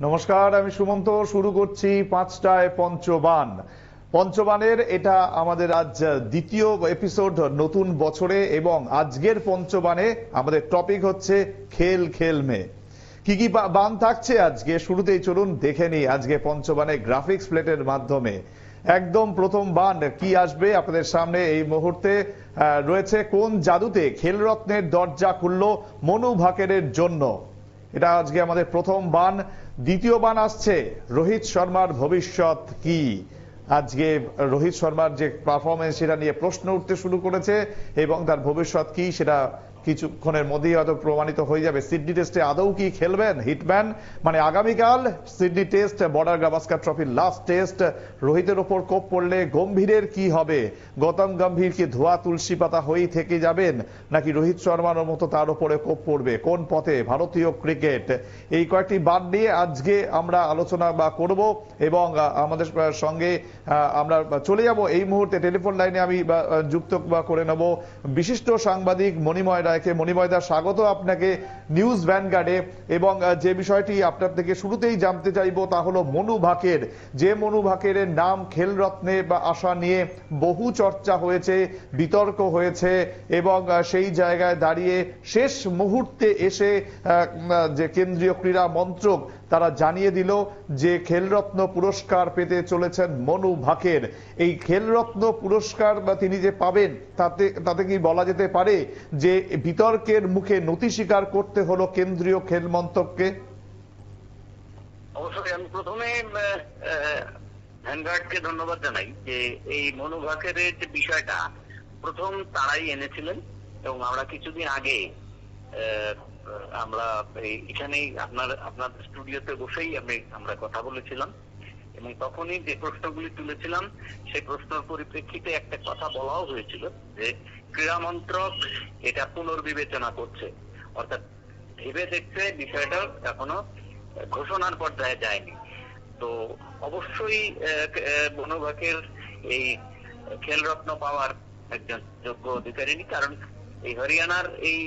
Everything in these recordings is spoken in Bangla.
নমস্কার, আমি সুমন্ত। শুরু করছি পাঁচটায় পঞ্চবান। পঞ্চবানের এটা আমাদের আজ দ্বিতীয় এপিসোড নতুন বছরে এবং আজকের পঞ্চবানে আমাদের টপিক হচ্ছে খেল খেল মে। কি কি বান থাকছে আজকে? শুরুতেই চলুন দেখে নিই আজকে পঞ্চবানে গ্রাফিক্স প্লেটের মাধ্যমে। একদম প্রথম বান কি আসবে আপনাদের সামনে এই মুহূর্তে? রয়েছে কোন জাদুতে খেলরত্নের দরজা খুলল মনু ভাকেরের জন্য? এটা আজকে আমাদের প্রথম বান। দ্বিতীয় বান আসছে রোহিত শর্মার ভবিষ্যৎ কি? আজকে রোহিত শর্মার যে পারফরমেন্স সেটা নিয়ে প্রশ্ন উঠতে শুরু করেছে এবং তার ভবিষ্যৎ কি সেটা কিছুক্ষণের মধ্যেই হয়তো প্রমাণিত হয়ে যাবে। সিডনি টেস্টে আদৌ কি খেলবেন? হিটম্যান? মানে আগামীকাল সিডনি টেস্ট, বর্ডার গাভাস্কার ট্রফির লাস্ট টেস্ট। রোহিতের ওপর কোপ পড়লে গম্ভীরের কি হবে? গৌতম গম্ভীর কি ধোয়া তুলসী পাতা হয়েই থেকে যাবেন? নাকি রোহিত শর্মার মতো তার উপরে কোপ পড়বে? কোন পথে? ভারতীয় ক্রিকেট। এই কয়েকটি বাদ নিয়ে আজকে আমরা আলোচনা বা করব এবং আমাদের সঙ্গে আমরা চলে যাব। এই মুহূর্তে টেলিফোন লাইনে আমি যুক্ত করে নেব বিশিষ্ট সাংবাদিক মণিময় মণিময় দা স্বাগত আপনাকে নিউজ ভ্যানগার্ডে। এবং যে বিষয়টি আপনার থেকে শুরুতেই জানতে চাইব তা হলো মনু ভাকের। যে মনু ভাকের নাম খেলরত্নে বা আশা নিয়ে বহু চর্চা হয়েছে, বিতর্ক হয়েছে এবং সেই জায়গায় দাঁড়িয়ে শেষ মুহূর্তে এসে যে কেন্দ্রীয় ক্রীড়া মন্ত্রক তারা জানিয়ে দিল যে খেলরত্ন পুরস্কার পেতে চলেছেন মনু ভাকের। এই খেলরত্ন পুরস্কার বা তিনি যে পাবেন তাতে তাতে কি বলা যেতে পারে যে বিতর্কের মুখে নতি স্বীকার করতে হলো কেন্দ্রীয় খেল মন্ত্রককে। অবশ্যই, আমি প্রথমে ভ্যানগার্ডকে ধন্যবাদ জানাই যে এই মনোভাকের যে বিষয়টা, প্রথম তারাই এনেছিলেন এবং আমরা কিছুদিন আগে আমরা এখানেই আপনার আপনার স্টুডিওতে বসেই আমি, আমরা কথা বলেছিলাম। এবং তখনই যে প্রশ্নগুলি তুলেছিলাম, সেই প্রশ্নের পরিপ্রেক্ষিতে একটা কথা বলাও হয়েছিল যে ক্রীড়া মন্ত্রক এটা পুনর্বিবেচনা করছে। অর্থাৎ ভেবে দেখছে বিষয়টা এখনও ঘোষণার পর্যায়ে যায়নি। তো অবশ্যই বনভাকের এই খেলরত্ন পাওয়ার একজন যোগ্য অধিকারিনী কারণ এই হরিয়ানার এই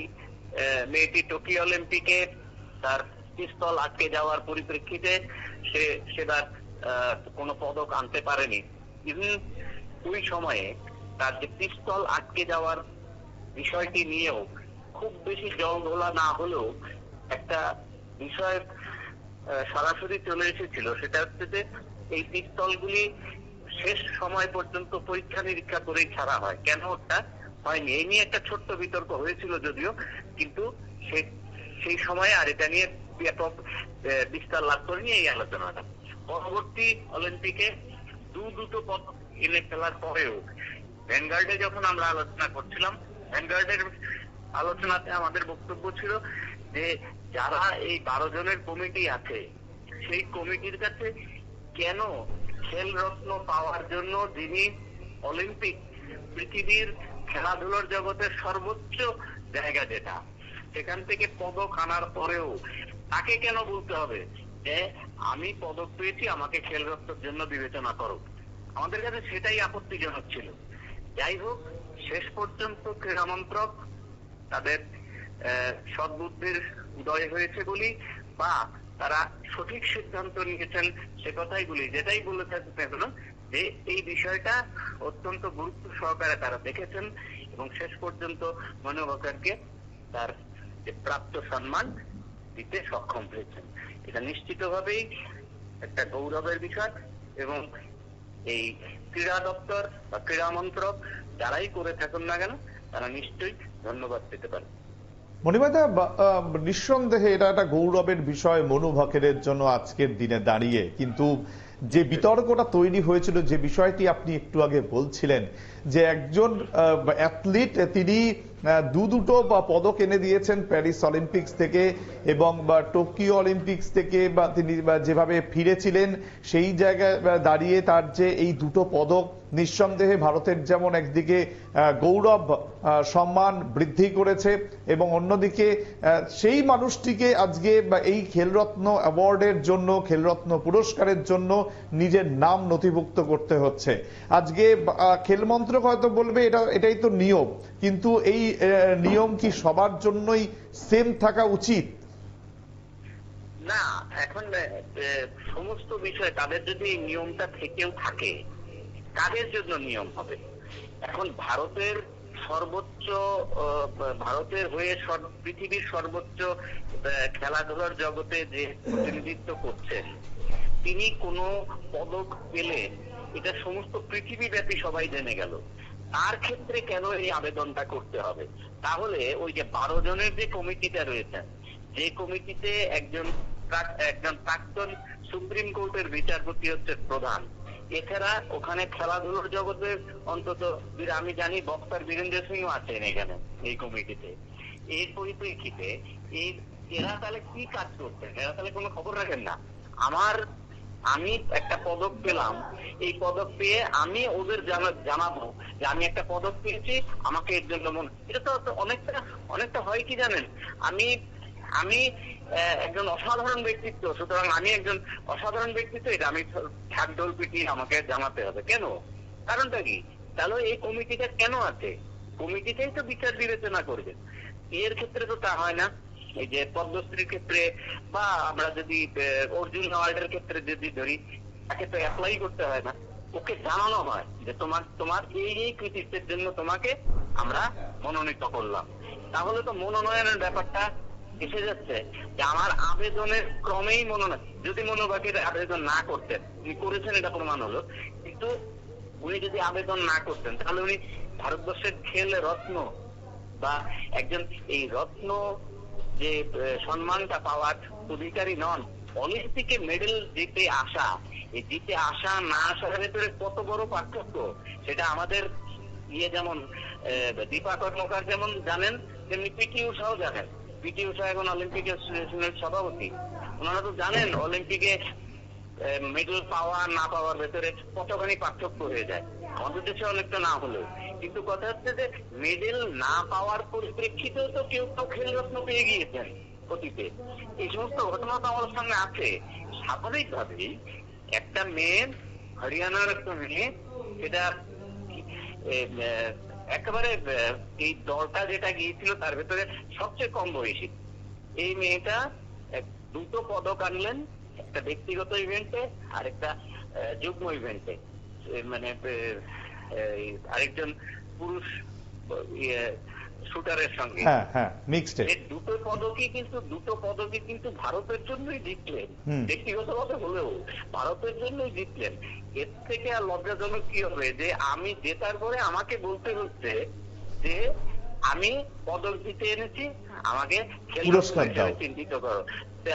মেয়েটি টোকিও অলিম্পিকে তার পিস্তল আটকে যাওয়ার পরিপ্রেক্ষিতে সে সেবার কোনো পদক আনতে পারেনি। ওই সময়ে তার যে পিস্তল আটকে যাওয়ার বিষয়টি নিয়েও খুব বেশি জল ঘোলা না হলেও একটা বিষয় সরাসরি চলে এসেছিল। সেটা হচ্ছে যে এই পিস্তলগুলি শেষ সময় পর্যন্ত পরীক্ষা নিরীক্ষা করেই ছাড়া হয়। কেন ওটা হয়নি? এই নিয়ে একটা ছোট্ট বিতর্ক হয়েছিল যদিও, কিন্তু সেই সময়ে আর এটা নিয়ে ব্যাপক বিস্তার লাভ করেনি এই আলোচনাটা। পরবর্তী অলিম্পিকে দু দুটো পদক এনে ফেলার পরেও ভ্যানগার্ডে যখন আমরা আলোচনা করছিলাম, ভ্যানগার্ডের আলোচনাতে আমাদের বক্তব্য ছিল যে যারা এই বারো জনের কমিটি আছে, সেই কমিটির কাছে কেন খেল রত্ন পাওয়ার জন্য যিনি অলিম্পিক পৃথিবীর খেলাধুলার জগতের সর্বোচ্চ জায়গা যেটা, সেখান থেকে পদক আনার পরেও তাকে কেন বলতে হবে? যে আমি পদক পেয়েছি, আমাকে খেল রত্নের জন্য বিবেচনা করো। আমাদের কাছে সেটাই আপত্তিজনক ছিল। যাই হোক, শেষ পর্যন্ত ক্রীড়া মন্ত্রক তাদের সদ্বুদ্ধির উদয় হয়েছে বলি, বা তারা সঠিক সিদ্ধান্ত নিয়েছেন সে কথাই বলি। যেটাই বলে না কেন, যে এই বিষয়টা অত্যন্ত গুরুত্ব সহকারে তারা দেখেছেন এবং শেষ পর্যন্ত মনোবকারকে তার যে প্রাপ্ত সম্মান দিতে সক্ষম হয়েছেন। এটা নিশ্চিতভাবেই একটা গৌরবের বিষয় এবং এই ক্রীড়া দপ্তর বা ক্রীড়া মন্ত্রক যারাই করে থাকুন না কেন, তারা নিশ্চয়ই ধন্যবাদ পেতে পারে। মণিমাদা নিঃসন্দেহে এটা একটা গৌরবের বিষয় মনু ভাকেরের জন্য আজকের দিনে দাঁড়িয়ে। কিন্তু যে বিতর্কটা তৈরি হয়েছিল, যে বিষয়টি আপনি একটু আগে বলছিলেন, যে একজন অ্যাথলিট তিনি দু দুটো পদক এনে দিয়েছেন প্যারিস অলিম্পিক্স থেকে এবং টোকিও অলিম্পিক্স থেকে বা তিনি যেভাবে ফিরেছিলেন সেই জায়গায় দাঁড়িয়ে তার যে এই দুটো পদক নিঃসন্দেহে ভারতের যেমন একদিকে গৌরব সম্মান বৃদ্ধি করেছে এবং অন্যদিকে সেই মানুষটিকে আজকে এই খেলরত্ন অ্যাওয়ার্ডের জন্য খেলরত্ন পুরস্কারের জন্য নিজের নাম নথিভুক্ত করতে হচ্ছে। আজকে আহ, খেল হয়তো বলবে এটা এটাই তো নিয়ম কিন্তু এই নিয়ম কি সবার জন্যই সেম থাকা উচিত? না, এখন সমস্ত বিষয় তাদের যদি নিয়মটা থেকেও থাকে কাদের জন্য নিয়ম হবে। এখন ভারতের সর্বোচ্চ ভারতের হয়ে পৃথিবীর সর্বোচ্চ খেলাধুলার জগতে যে প্রতিনিধিত্ব করছেন, তিনি কোনো পদক পেলে এটা সমস্ত পৃথিবীব্যাপী সবাই জেনে গেল। তার ক্ষেত্রে কেন এই আবেদনটা করতে হবে? তাহলে ওই যে বারো জনের যে কমিটিটা রয়েছে, যে কমিটিতে একজন একজন প্রাক্তন সুপ্রিম কোর্টের বিচারপতি হচ্ছে প্রধান। এছাড়া ওখানে খেলাধুলোর জগতের অন্তত আমি জানি বক্সার বীরেন্দ্র সিং আছেন এখানে, এই কমিটিতে। এর পরিপ্রেক্ষিতে এই এরা তাহলে কি কাজ করছেন? এরা তাহলে কোনো খবর রাখেন না। আমার আমি একটা পদক পেলাম। এই পদক পেয়ে আমি ওদের জানা- জানাব যে আমি একটা পদক পেয়েছি, আমাকে এর জন্য মনে এটা তো অনেকটা অনেকটা হয় কি জানেন? আমি আমি একজন অসাধারণ ব্যক্তিত্ব, সুতরাং আমি একজন অসাধারণ ব্যক্তিত্ব, এটা আমি ঢাকঢোল পিটিয়ে আমাকে জানাতে হবে। কেন? কারণটা কি? তাহলে এই কমিটিটা কেন আছে? কমিটিটাই তো বিচার বিবেচনা করবে। এর ক্ষেত্রে তো তা হয় না। এই যে পদ্মশ্রীর ক্ষেত্রে বা আমরা যদি অর্জুন অ্যাওয়ার্ডের ক্ষেত্রে যদি ধরি, তাকে তো অ্যাপ্লাই করতে হয় না। ওকে জানানো হয় যে তোমার তোমার এই এই কৃতিত্বের জন্য তোমাকে আমরা মনোনীত করলাম। তাহলে তো মনোনয়নের ব্যাপারটা এসে যাচ্ছে যে আমার আবেদনের ক্রমেই মনোনয়ন, যদি মনোবাকের আবেদন না করতেন, উনি করেছেন এটা প্রমাণ হলো, কিন্তু উনি যদি আবেদন না করতেন, তাহলে উনি ভারতবর্ষের খেল রত্ন বা একজন এই রত্ন যে সম্মানটা পাওয়ার অধিকারী নন অলিম্পিকে মেডেল জিতে আসা, এই জিতে আসা না আসার ভেতরে কত বড় পার্থক্য? সেটা আমাদের ইয়ে যেমন দীপা কর্মকার যেমন জানেন, তেমনি পিটি উষাও জানেন। পিটি উষা এখন অলিম্পিক অ্যাসোসিয়েশনের সভাপতি। ওনারা তো জানেন অলিম্পিকে মেডেল পাওয়া না পাওয়ার ভেতরে কতখানি পার্থক্য হয়ে যায়। আমাদের দেশে অনেকটা না হলেও। কিন্তু কথা হচ্ছে যে মেডেল না পাওয়ার পরিপ্রেক্ষিতেও তো কেউ কেউ খেল রত্ন পেয়ে গিয়েছেন অতীতে। এই সমস্ত ঘটনা তো আমাদের সামনে আছে। স্বাভাবিকভাবেই একটা মেয়ে, হরিয়ানার একটা মেয়ে, সেটা একেবারে এই দলটা যেটা গিয়েছিল তার ভেতরে সবচেয়ে কম বয়সী। এই মেয়েটা দুটো পদক আনলেন, একটা ব্যক্তিগত ইভেন্টে আর একটা যুগ্ম ইভেন্টে মানে আরেকজন পুরুষ শুটারের সঙ্গে। হ্যাঁ হ্যাঁ মিক্সড দুটো পদকই কিন্তু দুটো পদকই কিন্তু ভারতের জন্যই জিতলেন। ব্যক্তিগতভাবে হলেও ভারতের জন্যই জিতলেন। এর থেকে আর লজ্জাজনক কি হবে? যে আমি জেতার পরে আমাকে বলতে হচ্ছে যে আমি পদক জিতে এনেছি আমাকে পুরস্কার দাও। চিহ্নিত করো।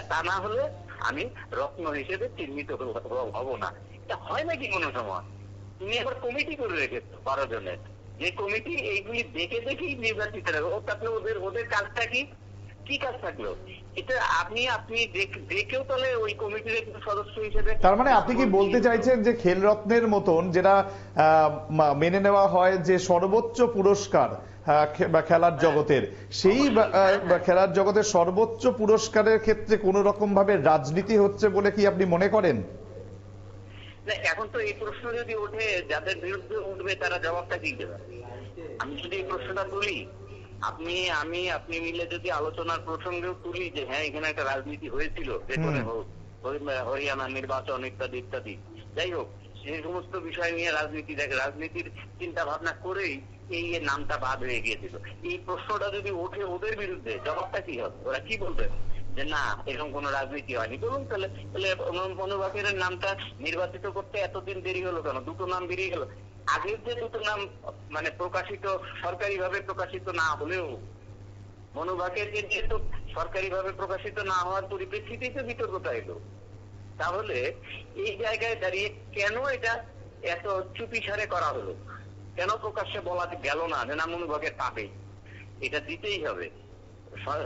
তা- না হলে আমি রত্ন হিসেবে চিহ্নিত হব না। এটা হয় নাকি কোনো সময়? তুমি আবার কমিটি করে রেখেছো, বারো জনের। যে কমিটি এইগুলি দেখে দেখেই নির্বাচিত হবে তাহলে ওদের ওদের কাজটা কি? কি কাজ থাকল? এটা আপনি আপনি দেখ- দেখেও তাহলে ওই কমিটির একজন সদস্য হিসেবে তার মানে আপনি কি বলতে চাইছেন যে খেলরত্নের মতন যেটা মেনে নেওয়া হয় যে সর্বোচ্চ পুরস্কার খেলার জগতের, সেই খেলার জগতের সর্বোচ্চ পুরস্কারের ক্ষেত্রে কোন রকম ভাবে রাজনীতি হচ্ছে বলে কি আপনি মনে করেন? না, এখন তো এই প্রশ্ন যদি ওঠে যাদের বিরুদ্ধে উঠবে তারা জবাবটা কি দেবে? আমি যদি এই প্রশ্নটা তুলি আপনি আমি আপনি মিলে যদি আলোচনার প্রসঙ্গেও তুলি যে হ্যাঁ এখানে একটা রাজনীতি হয়েছিল হুম। হোক হরিয়ানা নির্বাচন ইত্যাদি ইত্যাদি। যাই হোক সেই সমস্ত বিষয় নিয়ে রাজনীতি দেখে রাজনীতির চিন্তা ভাবনা করেই এই নামটা বাদ হয়ে গিয়েছিল। এই প্রশ্নটা যদি ওঠে ওদের বিরুদ্ধে জবাবটা কি হবে? ওরা কি বলবে? যে না, এরকম কোন রাজনীতি হয়নি। বলুন তাহলে তাহলে নামটা নির্বাচিত করতে এতদিন দেরি হলো কেন? দুটো নাম বেরিয়ে গেল। আগের যে দুটো নাম মানে প্রকাশিত সরকারি ভাবে প্রকাশিত না হলেও মনোবাকের যে যেহেতু সরকারি ভাবে প্রকাশিত না হওয়ার পরিপ্রেক্ষিতেই তো বিতর্কটা এলো। তাহলে এই জায়গায় দাঁড়িয়ে কেন এটা এত চুপিসারে করা হলো? কেন প্রকাশ্যে বলা গেল না যে না মনোভাগের পাবে এটা দিতেই হবে।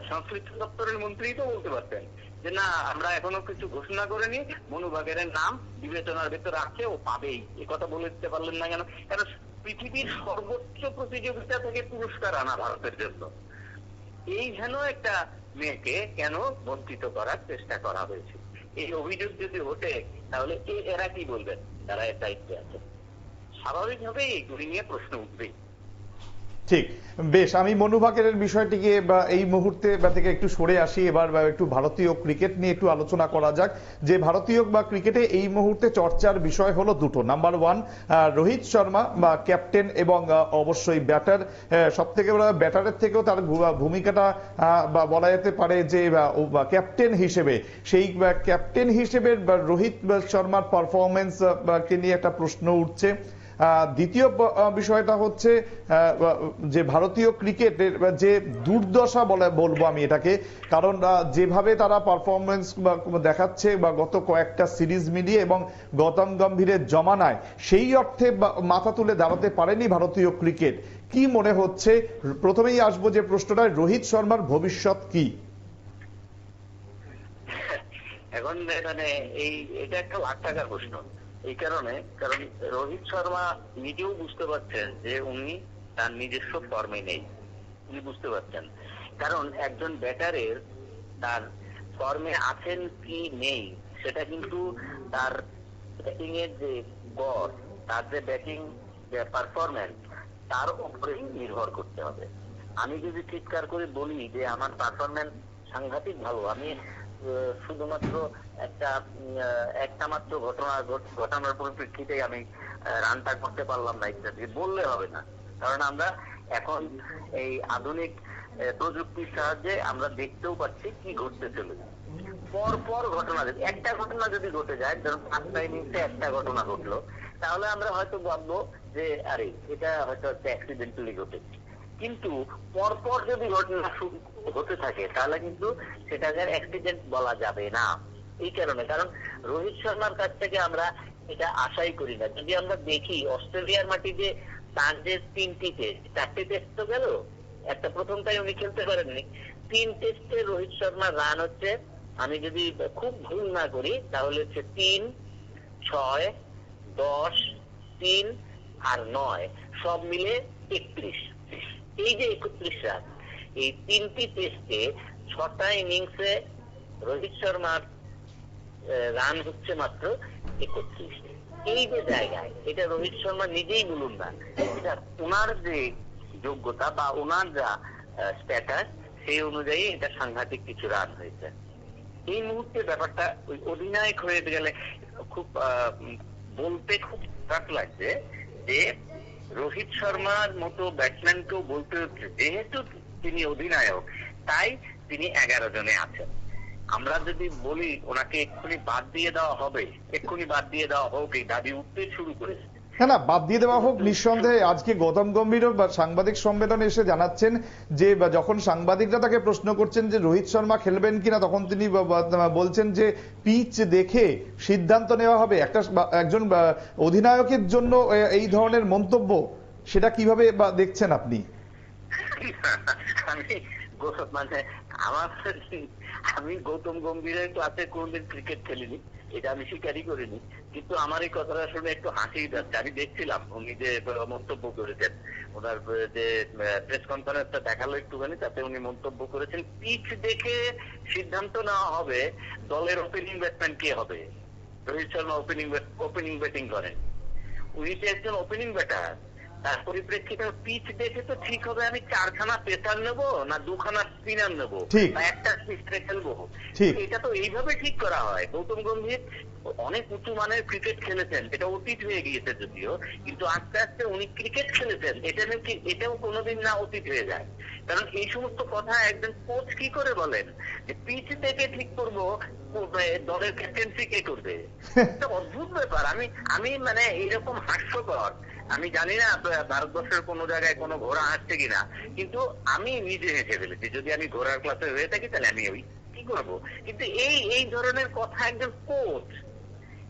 সংশ্লিষ্ট দপ্তরের মন্ত্রী তো বলতে পারতেন যে, না, আমরা এখনও কিছু ঘোষণা করিনি। মনুবাগের নাম বিবেচনার ভেতর আছে ও পাবেই। এ কথা বলে দিতে পারলেন না কেন? কেন পৃথিবীর সর্বোচ্চ প্রতিযোগিতা থেকে পুরস্কার আনা ভারতের জন্য। এই যেন একটা মেয়েকে কেন বঞ্চিত করার চেষ্টা করা হয়েছে? এই অভিযোগ যদি ওঠে, তাহলে এরা কি বলবেন? তারা এর দায়িত্বে আছে। স্বাভাবিকভাবেই এগুলি নিয়ে প্রশ্ন উঠবেই। ঠিক, বেশ, আমি মনু ভাকেরের বিষয়টিকে এই মুহূর্তে থেকে একটু সরে আসি, এবার একটু ভারতীয় ক্রিকেট নিয়ে একটু আলোচনা করা যাক। যে ভারতীয় বা ক্রিকেটে এই মুহূর্তে চর্চার বিষয় হলো দুটো। নাম্বার ওয়ান রোহিত শর্মা বা ক্যাপ্টেন এবং অবশ্যই ব্যাটার। সব থেকে ব্যাটারের থেকেও তার ভূমিকাটা বা বলা যেতে পারে যে ক্যাপ্টেন হিসেবে, সেই ক্যাপ্টেন হিসেবে রোহিত শর্মার পারফরমেন্স কে নিয়ে একটা প্রশ্ন উঠছে। দ্বিতীয় বিষয়টা হচ্ছে যে ভারতীয় ক্রিকেটের যে দুর্দশা বলে বলব আমি এটাকে, কারণ যেভাবে তারা পারফরমেন্স দেখাচ্ছে বা গত কয়েকটা সিরিজ মিলিয়ে এবং গৌতম গম্ভীরের জমানায়, সেই অর্থে মাথা তুলে দাঁড়াতে পারেনি ভারতীয় ক্রিকেট। কি মনে হচ্ছে? প্রথমেই আসব যে প্রশ্নটা রোহিত শর্মার ভবিষ্যৎ কি? এখন মানে এই, এটা একটা লাখ টাকার প্রশ্ন। এই কারণে, কারণ রোহিত শর্মা নিজেও বুঝতে পারছেন যে উনি তার নিজস্ব ফর্মে নেই। উনি বুঝতে পারছেন। কারণ একজন ব্যাটারের তার ফর্মে আছেন কি নেই, সেটা কিন্তু তার ব্যাটিং এর যে গড়, তার যে ব্যাটিং পারফরমেন্স তার উপরেই নির্ভর করতে হবে। আমি যদি চিৎকার করে বলি যে আমার পারফরমেন্স সাংঘাতিক ভালো, আমি শুধুমাত্র একটা একটা মাত্র ঘটনা ঘট- ঘটনার পরিপ্রেক্ষিতে আমি রানটা করতে পারলাম না ইত্যাদি। বললে হবে না। কারণ আমরা এখন এই আধুনিক প্রযুক্তির সাহায্যে আমরা দেখতেও পাচ্ছি কি ঘটতে চলেছে। পর পর ঘটনা যদি, একটা ঘটনা যদি ঘটে যায়, ধরুন পাঁচটা ইনিংসে একটা ঘটনা ঘটলো, তাহলে আমরা হয়তো ভাববো যে, আরে, এটা হয়তো একটা অ্যাক্সিডেন্টালি ঘটেছে। কিন্তু পরপর যদি ঘটনা হতে থাকে, তাহলে কিন্তু সেটাকে অ্যাক্সিডেন্ট বলা যাবে না। এই কারণে। কারণ রোহিত শর্মার কাছ থেকে আমরা এটা আশাই করি না। যদি আমরা দেখি, অস্ট্রেলিয়ার মাটিতে তার যে তিনটি টেস্ট চারটে টেস্ট তো গেল। একটা প্রথমটাই উনি খেলতে পারেননি। তিন টেস্টে রোহিত শর্মার রান হচ্ছে। আমি যদি খুব ভুল না করি, তাহলে হচ্ছে তিন, ছয়, দশ, তিন আর নয়। সব মিলে একত্রিশ। এই যে একত্রিশ রান। এই তিনটি টেস্টে ছটা ইনিংসে রোহিত শর্মার রান হচ্ছে মাত্র একত্রিশ। এই যে জায়গায়, এটা রোহিত শর্মা নিজেই বলুন না, এটা ওনার যে যোগ্যতা বা ওনার যা স্ট্যাটাস সেই অনুযায়ী এটা সাংঘাতিক কিছু রান হয়েছে। এই মুহূর্তে ব্যাপারটা ওই অধিনায়ক হয়ে গেলে খুব বলতে খুব খারাপ লাগছে যে রোহিত শর্মার মতো ব্যাটসম্যানকেও বলতে হচ্ছে, যেহেতু তিনি অধিনায়ক, তাই তিনি এগারো জনে আছেন। আমরা যদি বলি ওনাকে এক্ষুনি বাদ দিয়ে দেওয়া হবে, এক্ষুনি বাদ দিয়ে দেওয়া হোক, এই দাবি উঠতে শুরু করেছে। না না, বাদ দিয়ে দেওয়া হোক, নিঃসন্দেহে আজকে গৌতম গম্ভীরও বা সাংবাদিক সম্মেলনে এসে জানাচ্ছেন যে যখন সাংবাদিকরা তাকে প্রশ্ন করছেন যে, রোহিত শর্মা খেলবেন কিনা তখন তিনি বলছেন যে, পিচ দেখে সিদ্ধান্ত নেওয়া হবে। একটা একজন অধিনায়কের জন্য এই ধরনের মন্তব্য, সেটা কীভাবে দেখছেন আপনি? মানে আমার আমি গৌতম গম্ভীরের ক্লাসে কোনদিন ক্রিকেট খেলিনি, এটা আমি স্বীকারই করিনি। কিন্তু আমার এই কথাটা শুনে একটু হাসি যাচ্ছে। আমি দেখছিলাম উনি যে মন্তব্য করেছেন। ওনার যে প্রেস কনফারেন্সটা দেখাল একটুখানি, তাতে উনি মন্তব্য করেছেন, পিচ দেখে সিদ্ধান্ত নেওয়া হবে, দলের ওপেনিং ব্যাটসম্যান কে হবে? Rohit Sharma opening opening batting করেন। উনি তো একজন ওপেনিং ব্যাটার তার পরিপ্রেক্ষিতে পিচ দেখে তো ঠিক হবে আমি চারখানা পেসার নেব না দুখানা স্পিনার নেব। বা একটা স্পিনারে খেলব এটা তো এইভাবে ঠিক করা হয়। গৌতম গম্ভীর অনেক উঁচু মানের ক্রিকেট খেলেছেন এটা অতীত হয়ে গিয়েছে যদিও কিন্তু আস্তে আস্তে উনি ক্রিকেট খেলেছেন এটা নাকি এটাও কোনোদিন না অতীত হয়ে যায়। কারণ এই সমস্ত কথা একজন কোচ কি করে বলেন? যে পিচ থেকে ঠিক করব দলের ক্যাপ্টেন্সি কে করবে? একটা অদ্ভুত ব্যাপার। আমি আমি মানে এরকম হাস্যকর। আমি জানি না ভারতবর্ষের কোনো জায়গায় কোনো ঘোড়া হাঁটছে কিনা কিন্তু আমি নিজে হেসে ফেলেছি। যদি আমি ঘোড়ার ক্লাসে হয়ে থাকি তাহলে আমি ওই কি করব? কিন্তু এই এই ধরনের কথা একজন কোচ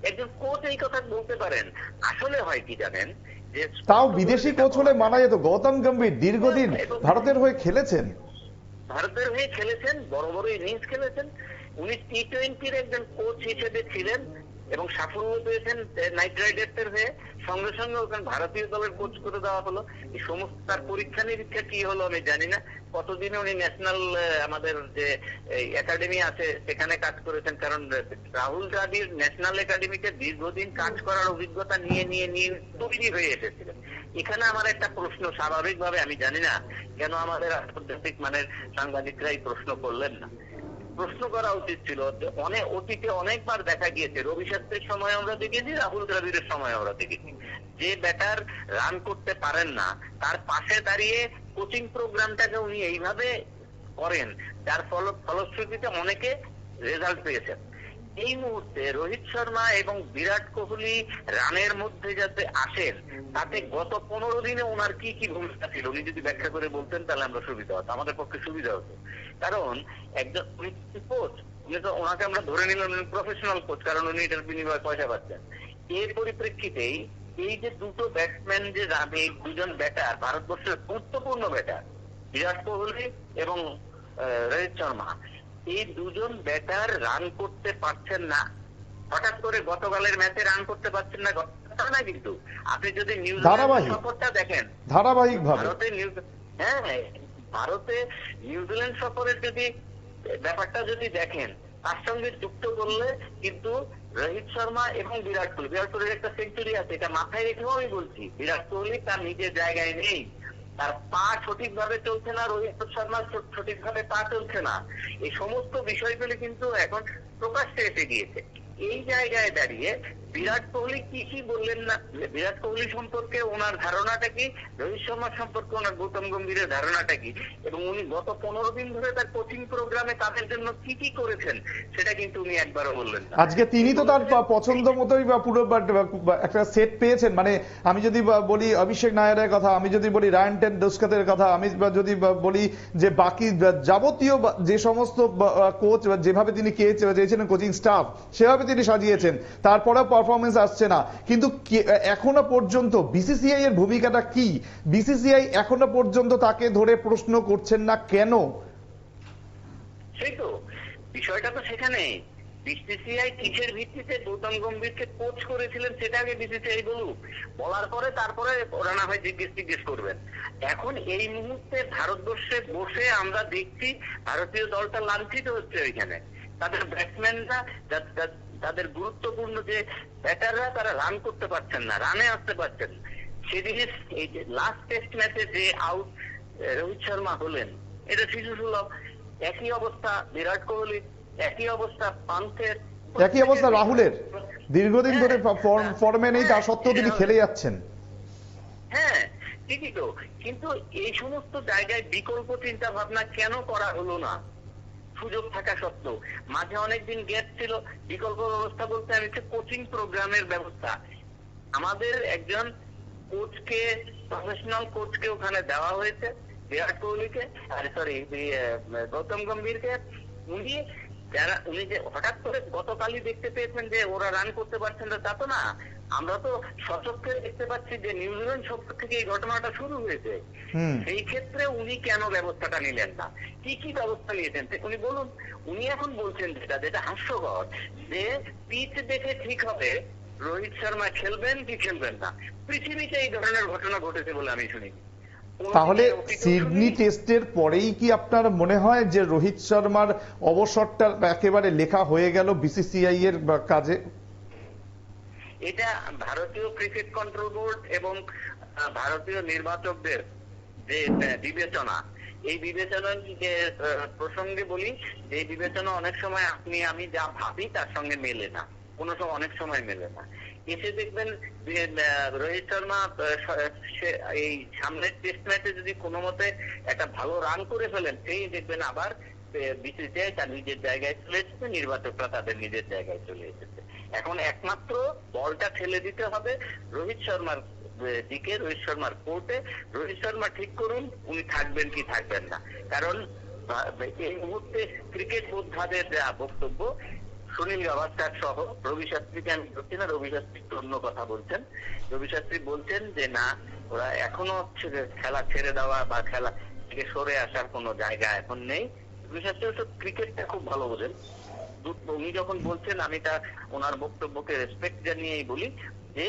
একজন কোচ এই কথা বলতে পারেন। আসলে হয় কি জানেন? যে তাও বিদেশি কোচ হলে মানা যেত। গৌতম গম্ভীর দীর্ঘদিন ভারতের হয়ে খেলেছেন। ভারতের হয়ে খেলেছেন বড় বড় ইনিংস খেলেছেন। উনি টি টোয়েন্টির একজন কোচ হিসেবে ছিলেন। এবং সাফল্য পেয়েছেন নাইট রাইডার্সের হয়ে। সঙ্গে সঙ্গে ওখানে ভারতীয় দলের কোচ করে দেওয়া হলো। এই সমস্ত তার পরীক্ষা নিরীক্ষা কি হলো আমি জানি না। কতদিনে উনি ন্যাশনাল আমাদের যে একাডেমি আছে, সেখানে কাজ করেছেন। কারণ রাহুল দ্রাবিড় ন্যাশনাল একাডেমিতে দীর্ঘদিন কাজ করার অভিজ্ঞতা নিয়ে নিয়ে নিয়ে তৈরি হয়ে এসেছিলেন। এখানে আমার একটা প্রশ্ন, স্বাভাবিকভাবে আমি জানি না কেন আমাদের আন্তর্জাতিক মানের সাংবাদিকরা এই প্রশ্ন করলেন না। প্রশ্ন করা উচিত ছিল অনেক অতীতে অনেকবার দেখা গিয়েছে। রবি শাস্ত্রীর সময় আমরা দেখেছি, রাহুল দ্রাবিড়ের সময় আমরা দেখেছি। যে ব্যাটার রান করতে পারেন না, তার পাশে দাঁড়িয়ে কোচিং প্রোগ্রামটাকে উনি এইভাবে করেন, যার ফল ফলশ্রুতিতে অনেকে রেজাল্ট পেয়েছেন। এই মুহূর্তে রোহিত শর্মা এবং বিরাট কোহলি রানের মধ্যে যাতে আসেন, তাতে গত পনেরো দিনে ওনার কি কি ভূমিকা ছিল, উনি যদি ব্যাখ্যা করে বলতেন তাহলে আমরা সুবিধা হতো, আমাদের পক্ষে সুবিধা হতো। কারণ একজন কোচ ওনাকে আমরা ধরে নিলাম প্রফেশনাল কোচ কারণ উনি এটার বিনিময়ে পয়সা পাচ্ছেন। এর পরিপ্রেক্ষিতেই এই যে দুটো ব্যাটসম্যান যে এই দুজন ব্যাটার ভারতবর্ষের গুরুত্বপূর্ণ ব্যাটার বিরাট কোহলি এবং রোহিত শর্মা এই দুজন ব্যাটার রান করতে পারছেন না। হঠাৎ করে গতকালের ম্যাচে রান করতে পারছেন না। না কিন্তু। আপনি যদি নিউজিল্যান্ড সফরটা দেখেন ধারাবাহিক ভারতে হ্যাঁ হ্যাঁ, ভারতে নিউজিল্যান্ড সফরের যদি ব্যাপারটা যদি দেখেন তার সঙ্গে যুক্ত করলে কিন্তু রোহিত শর্মা এবং বিরাট কোহলি বিরাট কোহলির একটা সেঞ্চুরি আছে এটা মাথায় রেখেও আমি বলছি বিরাট কোহলি তার নিজের জায়গায় নেই। তার পা সঠিকভাবে চলছে না, রোহিত শর্মার সঠিকভাবে পা চলছে না। এই সমস্ত বিষয়গুলি কিন্তু এখন প্রকাশ্যে এসে গিয়েছে। এই জায়গায় দাঁড়িয়ে বিরাট কোহলি কি কি বললেন না। বিরাট কোহলি সম্পর্কে ওনার ধারণাটা কি? রোহিত শর্মা সম্পর্কে ওনার গৌতম গম্ভীরের ধারণাটা কি? এবং উনি গত পনেরো দিন ধরে তার কোচিং প্রোগ্রামে তাদের জন্য কি কি করেছেন, সেটা কিন্তু উনি একবারও বললেন না। আজকে তিনি তো তার পছন্দ মতোই পুরো একটা সেট পেয়েছেন। মানে আমি যদি বলি অভিষেক নায়ারের কথা, আমি যদি বলি রায়ন টেন ডোস্কাতের কথা, আমি যদি বলি যে বাকি যাবতীয় যে সমস্ত কোচ যেভাবে তিনি চেয়েছিলেন কোচিং স্টাফ সেভাবে তিনি সাজিয়েছেন। তারপরেও পারফরমেন্স আসছে না। কিন্তু এখনও পর্যন্ত বিসিসিআই এর ভূমিকাটা কি? বিসিসিআই এখনও পর্যন্ত তাকে ধরে প্রশ্ন করছেন না কেন? সেই তো, বিষয়টা তো সেখানে। বিসিসিআই কিসের ভিত্তিতে গৌতম গম্ভীরকে কোচ করেছিলেন সেটা আগে বিসিসিআই বলুক। বলার পরে তারপরে ওরা না হয় জিজ্ঞেস জিজ্ঞেস করবেন। এখন এই মুহূর্তে ভারতবর্ষে বসে আমরা দেখছি ভারতীয় দলটা লাঞ্ছিত হচ্ছে ওইখানে। তাদের ব্যাটসম্যানরা তাদের গুরুত্বপূর্ণ যে ব্যাটাররা তারা রান করতে পারছেন না রানে আসতে পারছেন না। সেদিকে এই যে লাস্ট টেস্ট ম্যাচে যে আউট রোহিত শর্মা হলেন এটা শিশু সুলভ একই অবস্থা বিরাট কোহলি একই অবস্থা পান্থের। একই অবস্থা রাহুলের। দীর্ঘদিন ধরে ফর্ম- ফর্মে নেই তা সত্ত্বেও তিনি খেলে যাচ্ছেন। হ্যাঁ ঠিকই তো। কিন্তু এই সমস্ত জায়গায় বিকল্প চিন্তা ভাবনা কেন করা হলো না? সুযোগ থাকা সত্ত্বেও। মাঝে অনেকদিন গ্যাপ ছিল, বিকল্প ব্যবস্থা বলতে আমি হচ্ছে কোচিং প্রোগ্রামের ব্যবস্থা। আমাদের একজন কোচকে প্রফেশনাল কোচকে ওখানে দেওয়া হয়েছে, বিরাট কোহলিকে, আর সরি গৌতম গম্ভীরকে। উনি যারা উনি যে হঠাৎ করে গতকালই দেখতে পেয়েছেন যে ওরা রান করতে পারছেন না তা তো না। আমরা তো সচক্ষে দেখতে পাচ্ছি যে নিউজিল্যান্ড সফর থেকে এই ঘটনাটা শুরু হয়েছে। সেই ক্ষেত্রে উনি কেন ব্যবস্থাটা নিলেন না? কি কি ব্যবস্থা নিয়েছেন? উনি বলুন উনি এখন বলছেন যেটা যেটা হাস্যকর যে পিচ দেখে ঠিক হবে রোহিত শর্মা খেলবেন কি খেলবেন না? পৃথিবীতে এই ধরনের ঘটনা ঘটেছে বলে আমি শুনি তাহলে সিডনি টেস্টের পরেই কি আপনার মনে হয় যে রোহিত শর্মার অবসরটা একেবারে লেখা হয়ে গেল বিসিসিআই এর কাজে? এটা ভারতীয় ক্রিকেট কন্ট্রোল বোর্ড এবং ভারতীয় নির্বাচকদের যে বিবেচনা, এই বিবেচনার যে প্রসঙ্গে বলি যে বিবেচনা অনেক সময় আপনি, আমি যা ভাবি তার সঙ্গে মেলে না। কোনো সময়, অনেক সময় মেলে না। এসে দেখবেন রোহিত শর্মা এই সামনের টেস্ট ম্যাচে যদি কোনো মতে একটা ভালো রান করে ফেলেন, সেই দেখবেন আবার বিসিসিআই তার নিজের জায়গায় চলে এসেছে, নির্বাচকরা তাদের নিজের জায়গায় চলে এসেছে। এখন একমাত্র বলটা ঠেলে দিতে হবে রোহিত শর্মার দিকে, রোহিত শর্মার কোর্টে রোহিত শর্মা ঠিক করুন, উনি থাকবেন কি থাকবেন না। কারণ এই মুহূর্তে ক্রিকেট বোদ্ধাদের যা বক্তব্য সুনীল গাভাস্কার সহ রবি শাস্ত্রীকে আমি ধরছি না, রবি শাস্ত্রী অন্য কথা বলছেন। রবি শাস্ত্রী বলছেন যে, না, ওরা এখনও খেলা ছেড়ে দেওয়া বা খেলা থেকে সরে আসার কোনো জায়গা এখন নেই। রবি শাস্ত্রী অবশ্য ক্রিকেটটা খুব ভালো বোঝেন। উনি যখন বলছেন, আমি তা ওনার বক্তব্যকে রেসপেক্ট জানিয়েই বলি যে,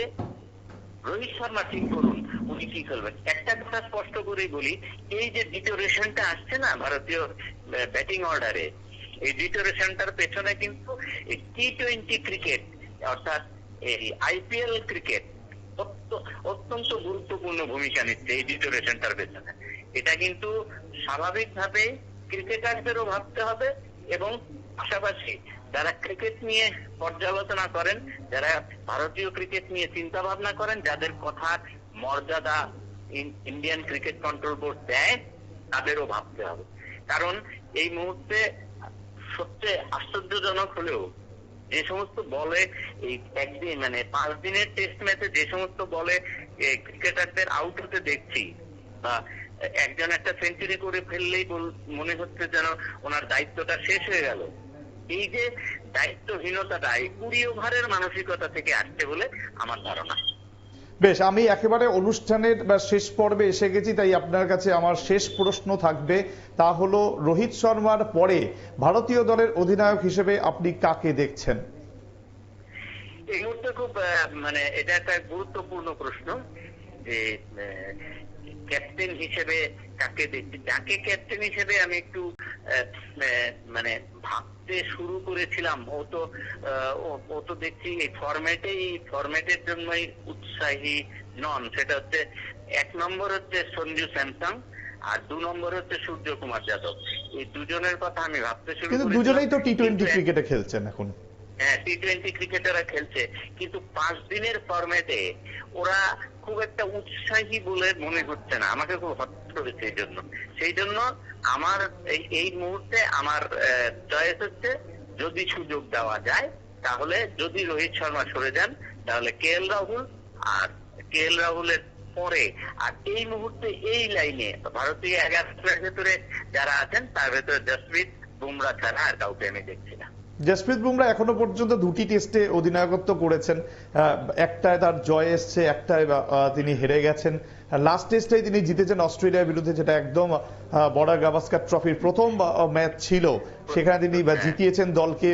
রোহিত শর্মা ঠিক করুন উনি কি খেলবেন? একটা কথা স্পষ্ট করেই বলি, এই যে ডিটোরেশনটা আসছে না ভারতীয় ব্যাটিং অর্ডারে এই ডিটোরেশনটার পেছনে কিন্তু টি টোয়েন্টি ক্রিকেট অর্থাৎ এই আইপিএল ক্রিকেট অত্য- অত্যন্ত গুরুত্বপূর্ণ ভূমিকা নিচ্ছে এই ডিটোরেশনটার পেছনে। এটা কিন্তু স্বাভাবিকভাবে ক্রিকেটারদেরও ভাবতে হবে এবং পাশাপাশি যারা ক্রিকেট নিয়ে পর্যালোচনা করেন, যারা ভারতীয় ক্রিকেট নিয়ে চিন্তা ভাবনা করেন, যাদের কথার মর্যাদা in- Indian cricket control board দেয়, তাদেরও ভাবতে হবে। কারণ এই মুহূর্তে সবচেয়ে আশ্চর্যজনক হলেও যে সমস্ত বলে এই একদিন মানে পাঁচ দিনের টেস্ট ম্যাচে যে সমস্ত বলে ক্রিকেটারদের আউট হতে দেখছি, বা একজন একটা সেঞ্চুরি করে ফেললেই মনে হচ্ছে যেন ওনার দায়িত্বটা শেষ হয়ে গেল। এই যে দায়িত্বহীনতাটা, এই কুড়ি ওভারের মানসিকতা থেকে আসছে বলে আমার ধারণা। বেশ, আমি একেবারে অনুষ্ঠানের বা শেষ পর্বে এসে গেছি, তাই আপনার কাছে আমার শেষ প্রশ্ন থাকবে, তা হলো রোহিত শর্মার পরে ভারতীয় দলের অধিনায়ক হিসেবে আপনি কাকে দেখছেন? এই মুহূর্তে খুব মানে এটা একটা গুরুত্বপূর্ণ প্রশ্ন, যে ক্যাপ্টেন হিসেবে কাকে দেখছি যাকে ক্যাপ্টেন হিসেবে আমি একটু মানে ভাবতে শুরু করেছিলাম। ও তো ও- তো দেখছি এই ফরম্যাটে এই ফরম্যাটের জন্যই উৎসাহী নন। সেটা হচ্ছে এক নম্বর হচ্ছে সঞ্জু স্যামসাং আর দু নম্বর হচ্ছে সূর্য কুমার যাদব। এই দুজনের কথা আমি ভাবতে শুরু কিন্তু দুজনেই তো টি টোয়েন্টি ক্রিকেটে খেলছেন এখন। হ্যাঁ টি টোয়েন্টি ক্রিকেটাররা খেলছে। কিন্তু পাঁচ দিনের ফরম্যাটে ওরা খুব একটা উৎসাহী বলে মনে হচ্ছে না। আমাকে খুব হতাশ করেছে এই জন্য সেই জন্য আমার এই এই মুহূর্তে আমার চয়েস হচ্ছে যদি সুযোগ দেওয়া যায়, তাহলে যদি রোহিত শর্মা সরে যান, তাহলে কে এল রাহুল আর কে এল রাহুলের পরে। আর এই মুহূর্তে এই লাইনে ভারতীয় এগারোটার ভেতরে যারা আছেন, তার ভেতরে জসপ্রীত বুমরা ছাড়া আর কাউকে আমি দেখছি না। জসপ্রীত বুমরা এখনও পর্যন্ত দুটি টেস্টে অধিনায়কত্ব করেছেন। একটায় তার জয় এসছে একটায় তিনি হেরে গেছেন। লাস্ট টেস্টেই তিনি জিতেছেন অস্ট্রেলিয়ার বিরুদ্ধে যেটা একদম বর্ডার গাভাস্কার ট্রফির প্রথম ম্যাচ ছিল। সেখানে তিনি জিতিয়েছেন দলকে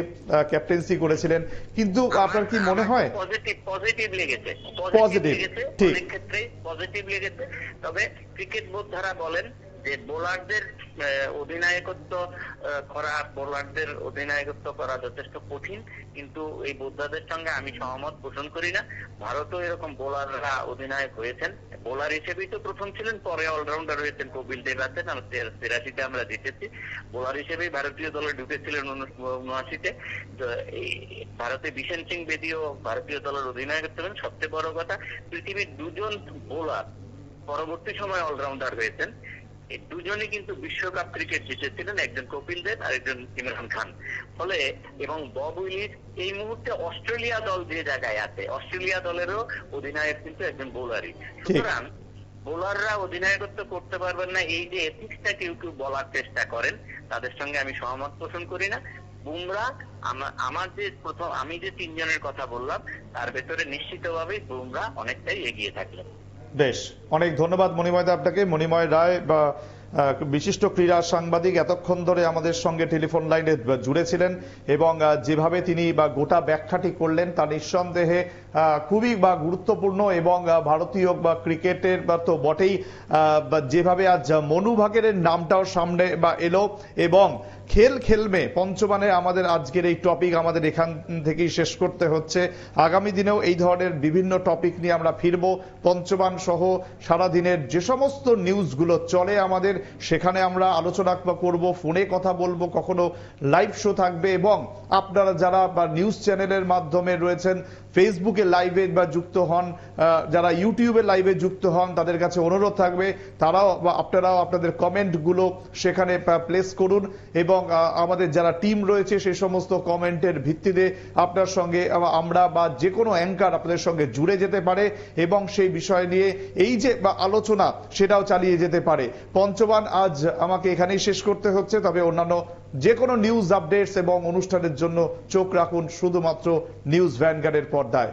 ক্যাপ্টেন্সি করেছিলেন। কিন্তু আপনার কি মনে হয়? পজিটিভ পজিটিভ লেগেছে। পজিটিভ লেগেছে ঠিক। ক্ষেত্রে পজিটিভ লেগেছে। তবে ক্রিকেট বোদ্ধারা বলেন যে বোলারদের অধিনায়কত্ব করা, বোলারদের অধিনায়কত্ব করা যথেষ্ট কঠিন, কিন্তু এই বোদ্ধাদের সঙ্গে আমি সহমত পোষণ করি না। ভারতও এরকম বোলাররা অধিনায়ক হয়েছেন। বোলার হিসেবেই তো প্রথম ছিলেন, পরে অলরাউন্ডার হয়েছেন কপিল দেব আছেন তিরাশিতে আমরা জিতেছি। বোলার হিসেবেই ভারতীয় দলে ঢুকেছিলেন উনআশিতে। ভারতে বিশেন সিং বেদিও ভারতীয় দলের অধিনায়ক ছিলেন। সবচেয়ে বড় কথা, পৃথিবীর দুজন বোলার পরবর্তী সময় অলরাউন্ডার হয়েছেন। এই দুজনই কিন্তু বিশ্বকাপ ক্রিকেট জিতেছিলেন একজন কপিল দেব আর একজন ইমরান খান। ফলে এবং বব উইলিস এই মুহূর্তে অস্ট্রেলিয়া দল যে জায়গায় আছে অস্ট্রেলিয়া দলেরও অধিনায়ক কিন্তু একজন বোলারই। সুতরাং বোলাররা অধিনায়কত্ব করতে পারবেন না এই যে এথিক্সটা কেউ কেউ বলার চেষ্টা করেন তাদের সঙ্গে আমি সহমত পোষণ করি না। বুমরা আমা- আমার যে প্রথম আমি যে তিনজনের কথা বললাম তার ভেতরে নিশ্চিতভাবেই বুমরা অনেকটাই এগিয়ে থাকলেন। বেশ, অনেক ধন্যবাদ মণিময় দা আপনাকে। মণিময় রায় বা বিশিষ্ট ক্রীড়া সাংবাদিক এতক্ষণ ধরে আমাদের সঙ্গে টেলিফোন লাইনে জুড়েছিলেন এবং যেভাবে তিনি বা গোটা ব্যাখ্যাটি করলেন তা নিঃসন্দেহে খুবই বা গুরুত্বপূর্ণ এবং ভারতীয় বা ক্রিকেটের বা তো বটেই যেভাবে আজ মনু নামটাও সামনে বা এলো এবং খেল খেলবে পঞ্চবানে আমাদের আজকের এই টপিক আমাদের এখান থেকেই শেষ করতে হচ্ছে। আগামী দিনেও এই ধরনের বিভিন্ন টপিক নিয়ে আমরা ফিরবো। পঞ্চবান সহ সারা দিনের যে সমস্ত নিউজগুলো চলে আমাদের, সেখানে আমরা আলোচনা করব, ফোনে কথা বলব, কখনো লাইভ শো থাকবে এবং আপনারা যারা বা নিউজ চ্যানেলের মাধ্যমে রয়েছেন ফেসবুকে লাইভে বা যুক্ত হন যারা ইউটিউবে লাইভে যুক্ত হন, তাদের কাছে অনুরোধ থাকবে। তারাও বা আপনারাও আপনাদের কমেন্টগুলো সেখানে প্লেস করুন এবং আমাদের যারা টিম রয়েছে সেই সমস্ত কমেন্টের ভিত্তিতে আপনার সঙ্গে আমরা বা যে কোনো অ্যাঙ্কার আপনাদের সঙ্গে জুড়ে যেতে পারে এবং সেই বিষয় নিয়ে এই যে বা আলোচনা, সেটাও চালিয়ে যেতে পারে। পঞ্চবান, আজ আমাকে এখানেই শেষ করতে হচ্ছে। তবে অন্যান্য যে কোনো নিউজ আপডেটস এবং অনুষ্ঠানের জন্য চোখ রাখুন শুধুমাত্র নিউজ ভ্যানগার্ডের পর্দায়।